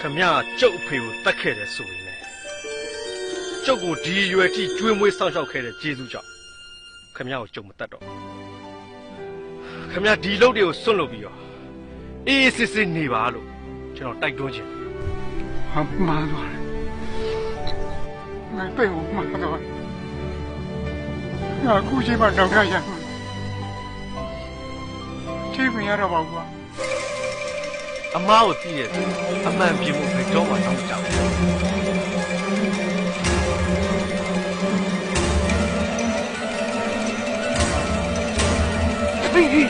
ခမရကျုပ်အဖေကိုတတ်ခဲ့တယ်ဆိုရင်လည်းကျုပ်ကိုဒီရွယ်ထိကျွေးမွေးစောင့်ရှောက်ခဲ့တဲ့ကျေးဇူးကြောင့်ခမရကိုကျုပ်မတတ်တော့ခမရဒီလုပ်တွေကိုစွန့်လို့ပြီးတော့အေးအေးစစ်စစ်နေပါလို့ကျွန်တော်တိုက်တွန်းခြင်းဟာမှားသွားတယ်ငါပြေကိုမှားသွားတယ်ငါအခုချိန်မှတော့ရရမ ချိန်မရတော့ပါဘူးကွာ အမားကိုသိရဲ့အမှန်ပြင်မှုဘယ်တော့မှတော့မကြောက်ဘူး ဟေးဟေး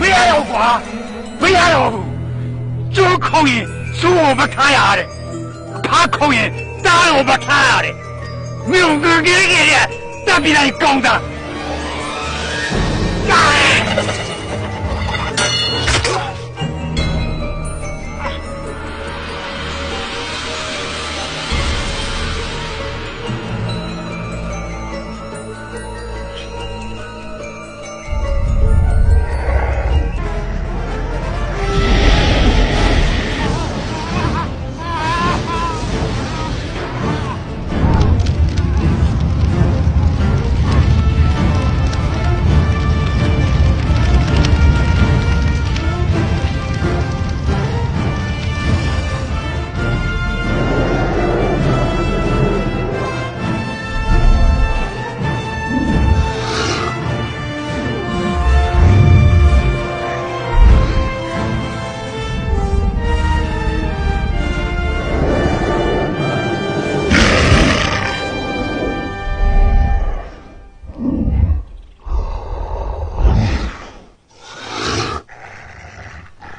မရတော့ကွာမရတော့ဘူးကျိုးခုံရင်စူးကိုမထားရတယ်ဖားခုံရင်တားကိုမထားရတယ်မြုံကကြီးကြီးရတပ်ပြီးတိုင်းကောင်းတာကား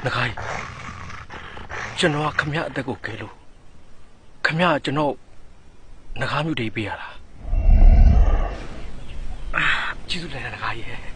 ငခိုင်းကျွန်တော်ကခမရအသက်ကိုကယ်လို့ခမရကကျွန်တော်ငကားမျိုးတွေပေးရတာအာကျေးဇူးတင်တယ်ငကားရဲ့